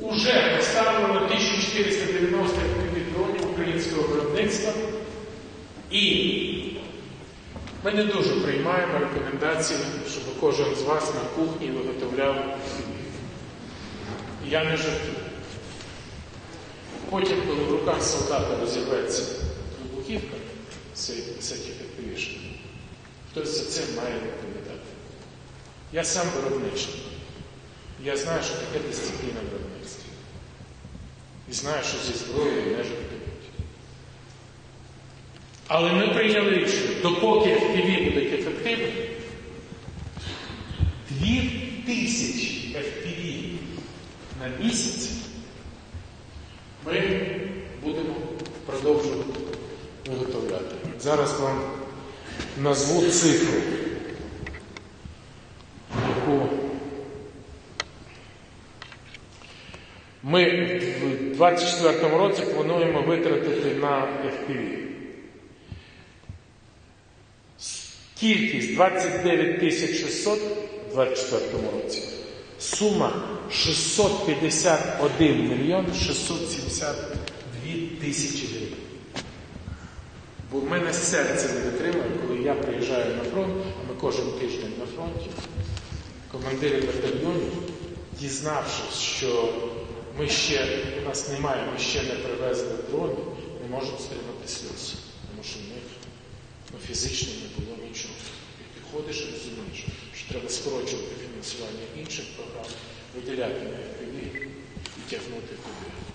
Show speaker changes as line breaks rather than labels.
Уже поставлено 1490 дронів українського виробництва. І ми не дуже приймаємо рекомендації, щоб кожен з вас на кухні виготовляв. Я не жартую. Потім, коли в руках солдата розірветься вибухівка з цих FPV, хтось за це має відповідати. Я сам виробничник. Я знаю, що таке дисципліна виробництва. І знаю, що зі зброєю не жартують. Але ми прийняли рішення, допоки FPV будуть ефективні, дві тисячі FPV на місяць ми будемо продовжувати виготовляти. Зараз вам назву цифру, ми в 2024 році плануємо витратити на FPV. Кількість 29 тисяч 600 у 2024 році. Сума 651 мільйон 672 тисячі гривень. Бо в мене серце не витримує, коли я приїжджаю на фронт, а ми кожен тиждень на фронті, командири батальйонів, дізнавшись, що ми ще, у нас немає, ми ще не привезли дрони, не можемо стримати сльози. Тому що в них ну, фізично не було нічого. І ти ходиш і розумієш, що треба скорочувати фінансування інших програм, виділяти на FPV і тягнути туди.